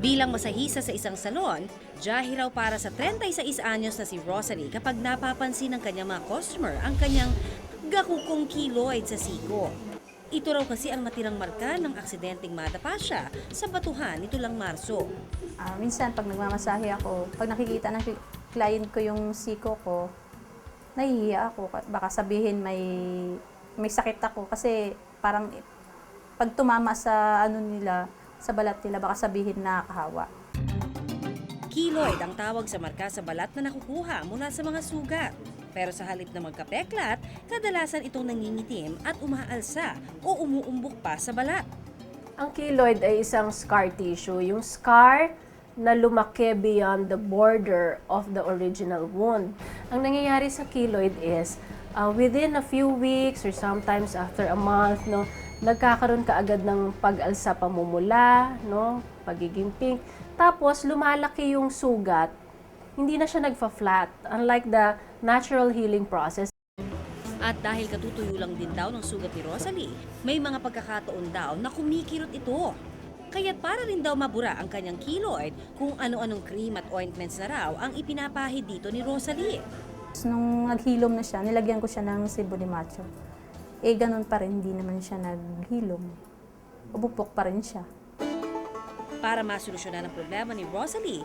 Bilang masahisa sa isang salon, jahi raw para sa 36 anyos na si Rosalie kapag napapansin ng kanyang mga customer ang kanyang gakukong kiloid sa siko. Ito raw kasi ang natirang marka ng aksidenteng madapa siya sa batuhan nito lang Marso. Ah, minsan, pag nagmamasahe ako, pag nakikita ng cli- client ko yung siko ko, nahihiya ako. Ka- Baka sabihin may, may sakit ako kasi parang pag tumama sa ano nila, sa balat nila, baka sabihin nakakahawa. Kiloid ang tawag sa marka sa balat na nakukuha mula sa mga sugat. Pero sa halip na magkapeklat, kadalasan itong nangingitim at umaalsa o umuumbok pa sa balat. Ang keloid ay isang scar tissue. Yung scar na lumaki beyond the border of the original wound. Ang nangyayari sa keloid is, uh, within a few weeks or sometimes after a month, no, nagkakaroon ka agad ng pag-alsa pamumula, no, pagiging pink. Tapos, lumalaki yung sugat, hindi na siya nagfa-flat. Unlike the natural healing process, At dahil katutuyo lang din daw ng sugat ni Rosalie, may mga pagkakataon daw na kumikirot ito. Kaya't para rin daw mabura ang kanyang keloid kung ano-anong cream at ointments na raw ang ipinapahid dito ni Rosalie. Nung naghilom na siya, nilagyan ko siya ng sibo de macho. Eh, ganun pa rin, hindi naman siya naghilom. Ubupok pa rin siya. Para masolusyonan ang problema ni Rosalie,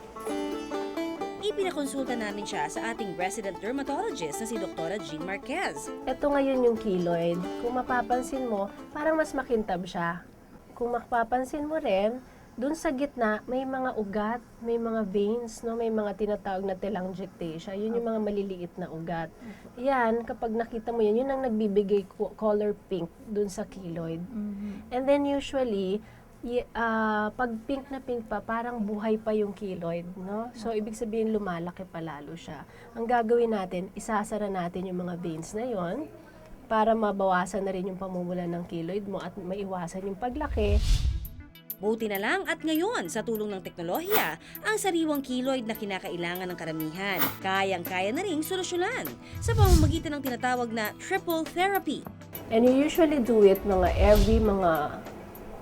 ipinakonsulta namin siya sa ating resident dermatologist na si Dr. Jean Marquez. Ito ngayon yung keloid. Kung mapapansin mo, parang mas makintab siya. Kung mapapansin mo rin, dun sa gitna, may mga ugat, may mga veins, no? may mga tinatawag na telangiectasia. Yun yung mga maliliit na ugat. Yan, kapag nakita mo yun, yun ang nagbibigay co- color pink dun sa keloid. And then usually, ah, pag pink na pink pa, parang buhay pa yung keloid, no? So, ibig sabihin, lumalaki pa lalo siya. Ang gagawin natin, isasara natin yung mga veins na yon para mabawasan na rin yung pamumula ng keloid mo at maiwasan yung paglaki. Buti na lang at ngayon, sa tulong ng teknolohiya, ang sariwang keloid na kinakailangan ng karamihan, kayang-kaya na ring solusyonan sa pamamagitan ng tinatawag na triple therapy. And you usually do it mga every mga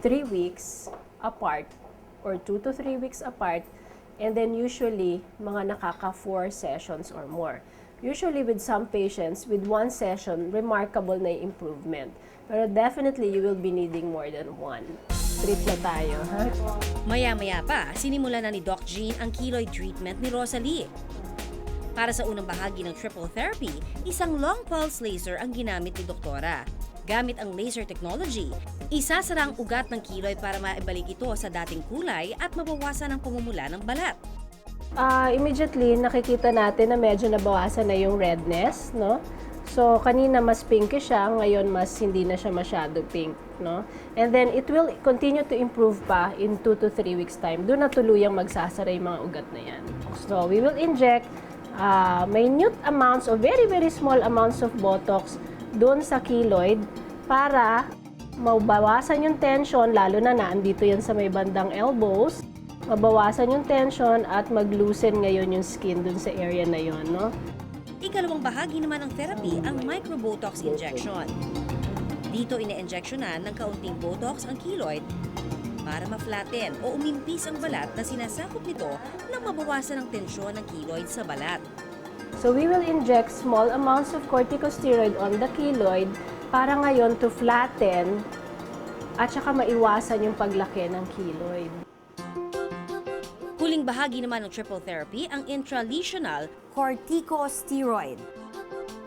3 weeks apart or 2 to 3 weeks apart and then usually mga nakaka 4 sessions or more. Usually with some patients, with one session, remarkable na improvement. Pero definitely, you will be needing more than one. Tripla tayo, ha? Maya-maya pa, sinimula na ni Doc Jean ang keloid treatment ni Rosalie. Para sa unang bahagi ng triple therapy, isang long pulse laser ang ginamit ni Doktora. Gamit ang laser technology, isasara ang ugat ng keloid para maibalik ito sa dating kulay at mabawasan ang pumumula ng balat. Ah, immediately nakikita natin na medyo nabawasan na yung redness, no? So kanina mas pinkish siya, ngayon mas hindi na siya masyado pink, no? And then it will continue to improve pa in 2 to 3 weeks time. Doon na tuluyang magsasara yung mga ugat na yan. So we will inject ah, minute amounts or very very small amounts of Botox doon sa keloid para mabawasan yung tension, lalo na naandito yan sa may bandang elbows, mabawasan yung tension at mag-loosen ngayon yung skin dun sa area na yon, no? Ikalawang bahagi naman ng therapy ang microbotox injection. Dito ine-injectionan ng kaunting botox ang keloid para ma-flatten o umimpis ang balat na sinasakop nito nang mabawasan ang tensyon ng keloid sa balat. So we will inject small amounts of corticosteroid on the keloid para ngayon to flatten at saka maiwasan yung paglaki ng keloid. Huling bahagi naman ng triple therapy ang intralesional corticosteroid.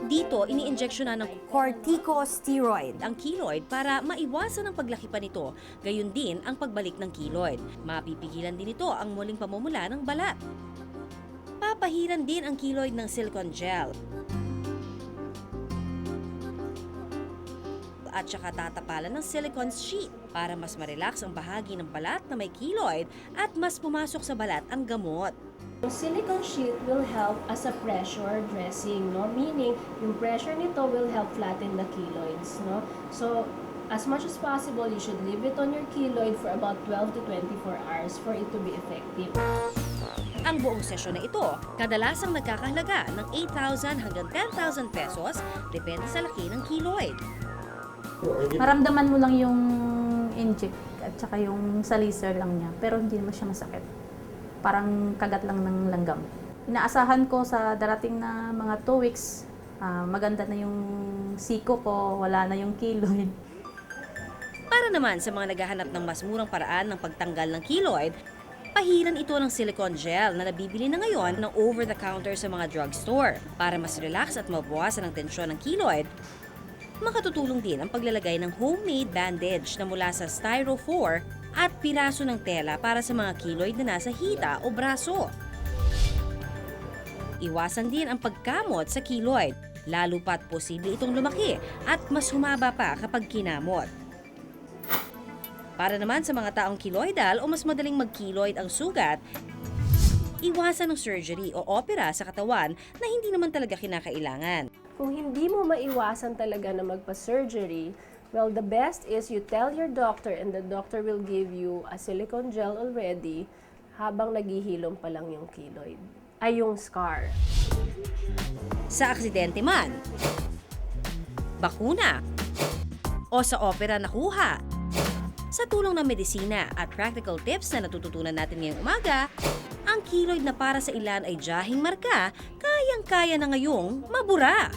Dito, ini-injectionan ng corticosteroid ang keloid para maiwasan ang paglaki pa nito, gayon din ang pagbalik ng keloid. Mapipigilan din ito ang muling pamumula ng balat. Papahiran din ang keloid ng silicone gel. At saka tatapalan ng silicone sheet para mas ma-relax ang bahagi ng balat na may keloid at mas pumasok sa balat ang gamot. Yung silicone sheet will help as a pressure dressing, no? Meaning, yung pressure nito will help flatten the keloids, no? So, as much as possible, you should leave it on your keloid for about 12 to 24 hours for it to be effective. Ang buong sesyon na ito, kadalasang nagkakahalaga ng 8,000 hanggang 10,000 pesos depende sa laki ng keloid. Maramdaman mo lang yung inject, at saka yung sa laser lang niya. Pero hindi naman siya masakit. Parang kagat lang ng langgam. Inaasahan ko sa darating na mga 2 weeks, ah, maganda na yung siko ko, wala na yung keloid. Para naman sa mga naghahanap ng mas murang paraan ng pagtanggal ng keloid, pahiran ito ng silicone gel na nabibili na ngayon ng over-the-counter sa mga drugstore. Para mas relax at mabawasan ang tensyon ng keloid, makatutulong din ang paglalagay ng homemade bandage na mula sa Styro 4 at piraso ng tela para sa mga keloid na nasa hita o braso. Iwasan din ang pagkamot sa keloid, lalo pat posible itong lumaki at mas humaba pa kapag kinamot. Para naman sa mga taong keloidal o mas madaling mag-keloid ang sugat, iwasan ng surgery o opera sa katawan na hindi naman talaga kinakailangan. Kung hindi mo maiwasan talaga na magpa-surgery, well, the best is you tell your doctor and the doctor will give you a silicone gel already habang naghihilom pa lang yung keloid. Ay, yung scar. Sa aksidente man, bakuna, o sa opera nakuha. Sa tulong ng medisina at practical tips na natututunan natin ngayong umaga, ang keloid na para sa ilan ay jahing marka, kayang-kaya na ngayong mabura.